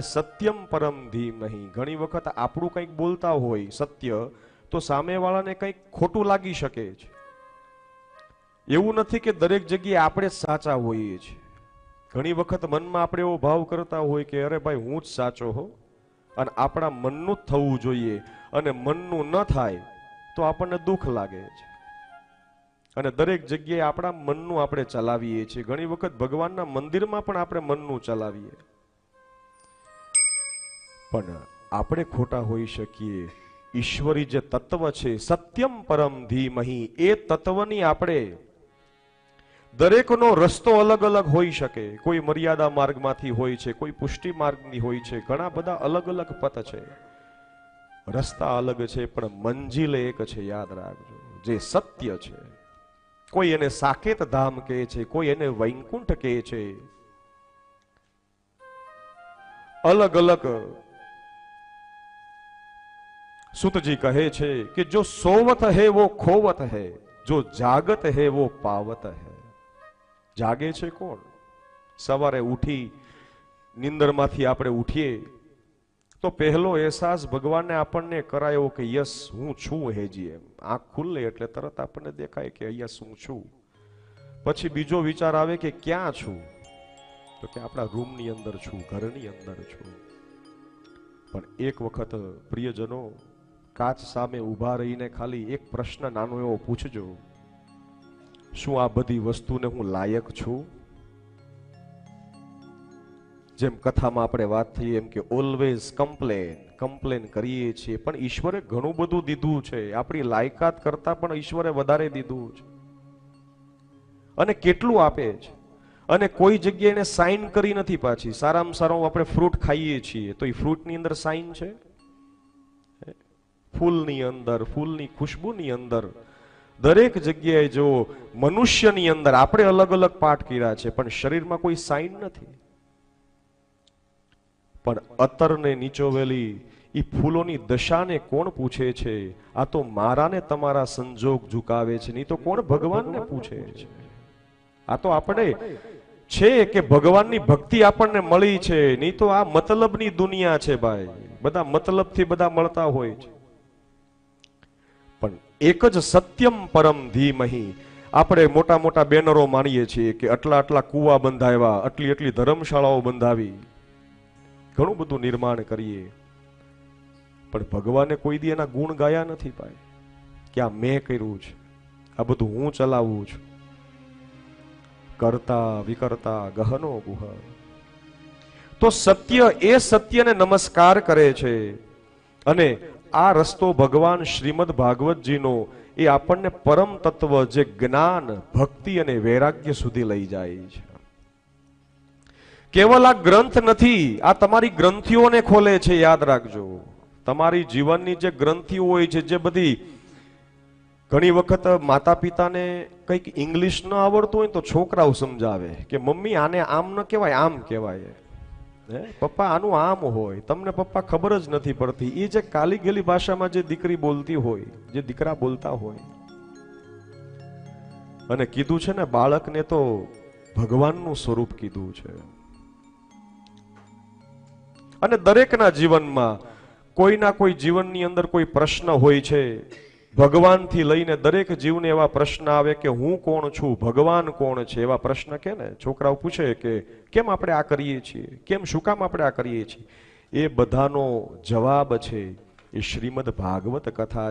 સત્યમ પરમ ધીમહી ઘણી વખત આપણું કંઈક બોલતા હોય સત્ય, તો સામેવાળાને કંઈક ખોટું લાગી શકે છે. એવું નથી કે દરેક જગ્યાએ આપણે સાચા હોઈએ છીએ. ઘણી વખત મનમાં આપણે એવો ભાવ કરતા હોય કે, અરે ભાઈ, હું જ સાચો હો. અને આપણા મનનું જ થવું જોઈએ. અને મનનું ન થાય, તો આપણને દુઃખ લાગે છે. અને દરેક જગ્યાએ આપણા મનનું આપણે ચલાવીએ છીએ. ઘણી વખત ભગવાનના મંદિરમાં પણ આપણે મનનું ચલાવીએ. પણ આપણે ખોટા હોઈ શકીએ. ઈશ્વરી જે તત્વ છે, સત્યમ પરમ ધીમહી, એ તત્વની આપણે દરેકનો રસ્તો અલગ અલગ હોઈ શકે. કોઈ મર્યાદા માર્ગમાંથી હોય છે, કોઈ પુષ્ટિ માર્ગની હોય છે, ઘણા બધા અલગ અલગ પથ છે. રસ્તા અલગ છે, પણ મંજિલ એક છે, યાદ રાખજો. જે સત્ય છે, કોઈ એને સાકેત ધામ કહે છે, કોઈ એને વૈકુંઠ કહે છે. અલગ અલગ સુતજી કહે છે કે જો સોવત હે, વો ખોવત હે. જો જાગત હે, વો પાવત હે. જાગે છે કોણ? સવારે ઉઠી નિંદરમાંથી આપણે ઉઠીએ, તો પહેલો અહેસાસ ભગવાનને આપણને કરાયો કે, યસ, હું છું, હેજી એમ. આંખ ખુલ્લે એટલે તરત આપણને દેખાય કે, યસ, હું છું. પછી બીજો વિચાર આવે કે, ક્યાં છું? તો કે, આપણા રૂમની અંદર છું, ઘરની અંદર છું. પણ એક વખત પ્રિયજનો કાચ સામે ઊભા રહીને ખાલી એક પ્રશ્ન નાનો એવો પૂછજો. શું આ બધી વસ્તુને હું લાયક છું? જેમ કથામાં આપણે વાત થઈ એમ કે ઓલવેઝ કમ્પ્લેન કમ્પ્લેન કરીએ છીએ. પણ ઈશ્વરે ઘણું બધું દીધું છે. આપણી લાયકાત કરતા પણ ઈશ્વરે વધારે દીધું છે. અને કેટલું આપે છે. અને કોઈ જગ્યાએ સાઇન કરી નથી પાછી. સારામાં સારું આપણે ફ્રૂટ ખાઈએ છીએ. તો એ ફ્રૂટની અંદર સાઇન છે? ફૂલની અંદર, ફૂલની ખુશ્બુની અંદર. દરેક જગ્યાએ જો મનુષ્યની અંદર આપણે અલગ અલગ પાઠ કર્યા છે, પણ શરીરમાં કોઈ સાઇન નથી. પણ અતરને નીચોવેલી એ ફૂલોની દશાને કોણ પૂછે છે? આ તો મારાને તમારા સંજોગ ઝુકાવે છે, નહીં તો કોણ ભગવાનને પૂછે છે? આ તો આપણે છે કે ભગવાનની ભક્તિ આપણને મળી છે, નહીં તો આ મતલબની દુનિયા છે ભાઈ. બધા મતલબથી બધા મળતા હોય છે. એક જ સત્યમ પરમ ધીમહી. આપણે મોટા મોટા બેનરો માનીએ છીએ કે આટલા આટલા કુવા બંધાવ્યા, આટલી આટલી ધર્મશાળાઓ બંધાવી. ઘણું બધું નિર્માણ કરીએ. પણ ભગવાને કોઈ દી એના ગુણ ગાયા નથી ભાઈ. કે આ મેં કર્યું છે. આ બધું હું ચલાવું છું. કરતા વિકર્તા ગહનો ગુહ. તો સત્ય એ સત્યને નમસ્કાર કરે છે. અને આ રસ્તો ભગવાન શ્રીમદ ભાગવતજીનો એ આપણને પરમ તત્વ જે જ્ઞાન, ભક્તિ અને વૈરાગ્ય સુધી લઈ જાય છે. કેવલ આ ગ્રંથ નથી, આ તમારી ગ્રંથિઓને ખોલે છે, યાદ રાખજો. તમારી જીવનની જે ગ્રંથિઓ હોય છે, જે બધી ઘણી વખત માતા પિતાને કંઈક ઇંગ્લિશ ન આવડતું હોય તો છોકરાઓ સમજાવે કે, મમ્મી, આને આમ ન કહેવાય, આમ કહેવાય. પપ્પા, આનું આમ હોય. તમને પપ્પા ખબર જ નથી પડતી. એ જે કાલી ગેલી ભાષામાં જે દીકરી બોલતી હોય, જે દીકરા બોલતા હોય. અને કીધું છે ને, બાળકને તો ભગવાનનું સ્વરૂપ કીધું છે. અને દરેકના જીવનમાં કોઈના કોઈ જીવનની અંદર કોઈ પ્રશ્ન હોય છે. ભગવાનથી લઈને દરેક જીવને એવા પ્રશ્ન આવે કે હું કોણ છું? ભગવાન કોણ છે? એવા પ્રશ્ન કે ને? છોકરાઓ પૂછે કે કેમ આપણે આ કરીએ છીએ? કેમ શું કામ આપણે આ કરીએ છીએ? એ બધાનો જવાબ છે એ શ્રીમદ ભાગવત કથા